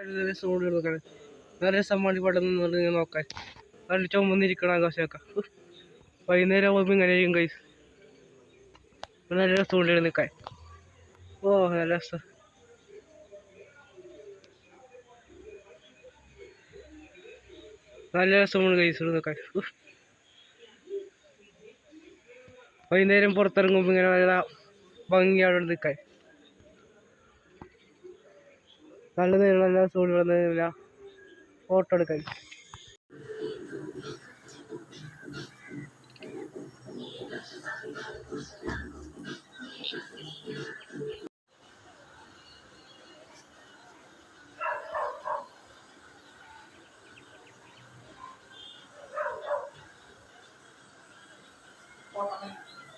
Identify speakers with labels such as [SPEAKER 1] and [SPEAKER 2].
[SPEAKER 1] നല്ല രസമാണ് നിന്ന് ഇങ്ങനെ നോക്കാൻ. നല്ല ചുമന്നിരിക്കണം ആകാശമൊക്കെ. വൈകുന്നേരം ആകുമ്പോൾ ഇങ്ങനെ ആയിരിക്കും കൈസ് നല്ല രസമുണ്ട് നിൽക്കാൻ. ഓ നല്ല രസം. നല്ല രസമാണ് കൈസ് നിൽക്കാൻ. വൈകുന്നേരം പുറത്തിറങ്ങുമ്പോൾ ഇങ്ങനെ നല്ല ഭംഗിയാണ് നിൽക്കാൻ. നല്ല നീളമില്ല ചൂടുള്ള നീളമില്ല ഫോട്ടോ എടുക്കാൻ Thank you.